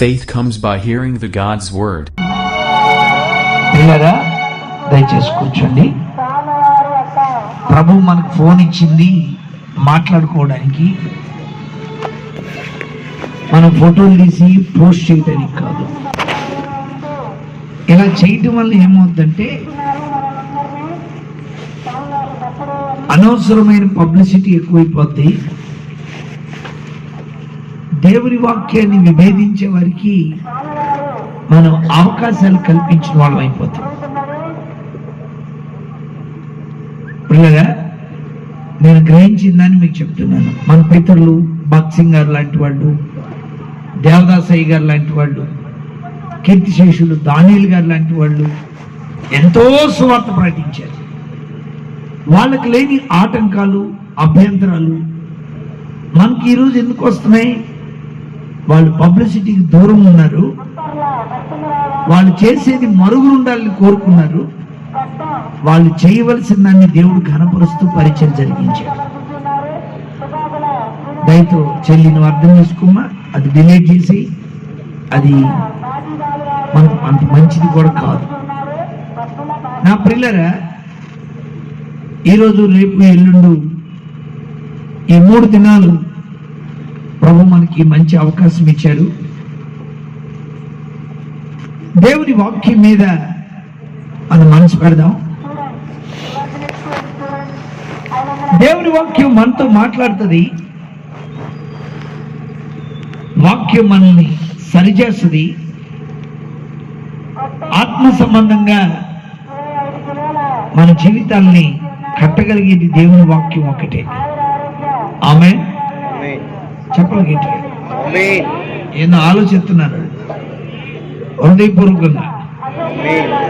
Faith comes by hearing the God's word. పిల్లరా దయచేసి కూర్చోండి. ప్రభు మనకు ఫోన్ ఇచ్చింది మాట్లాడుకోవడానికి. మనం ఫోటోలు తీసి పోస్ట్ చేయడానికి కాదు. ఇలా చేయటం వల్ల ఏమవుతుందంటే అనవసరమైన పబ్లిసిటీ ఎక్కువైపోద్ది. దేవుని వాక్యాన్ని విభేదించే వారికి మనం అవకాశాలు కల్పించిన వాళ్ళం అయిపోతాం. పిల్లగా నేను గ్రహించిందని మీకు చెప్తున్నాను. మన పితరులు భక్సింగ్ గారు లాంటి వాళ్ళు దేవదాసయ్య గారు లాంటి వాళ్ళు కీర్తిశేషులు దానియులు గారు లాంటి వాళ్ళు ఎంతో సువార్త ప్రకటించారు. వాళ్ళకి లేని ఆటంకాలు అభ్యంతరాలు మనకి ఈరోజు ఎందుకు వస్తున్నాయి? వాళ్ళు పబ్లిసిటీకి దూరం ఉన్నారు. వాళ్ళు చేసేది మరుగులు ఉండాలని కోరుకున్నారు. వాళ్ళు చేయవలసిన దాన్ని దేవుడు ఘనపరుస్తూ పరిచయం జరిగించాడు. దయతో చెల్లి నువ్వు అర్థం చేసుకోమా అది డిలే చేసి అది మనకు అంత మంచిది కూడా కాదు. నా పిల్లరా ఈరోజు రేపు ఎల్లుండు ఈ మూడు దినాలు ప్రభు మనకి మంచి అవకాశం ఇచ్చాడు. దేవుని వాక్యం మీద మనం మనసు పెడదాం. దేవుని వాక్యం మనతో మాట్లాడుతుంది. వాక్యం మనల్ని సరిచేస్తుంది. ఆత్మ సంబంధంగా మన జీవితాల్ని కట్టగలిగేది దేవుని వాక్యం ఒకటే. ఆమె చెప్పగలిగే ఏదో ఆలోచిస్తున్నారు హృదయపూర్వకంగా.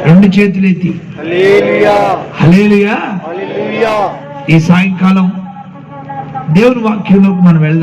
రెండు చేతులెత్తి. హలేలుయా ఈ సాయంకాలం దేవుని వాక్యంలోకి మనం వెళ్దాం.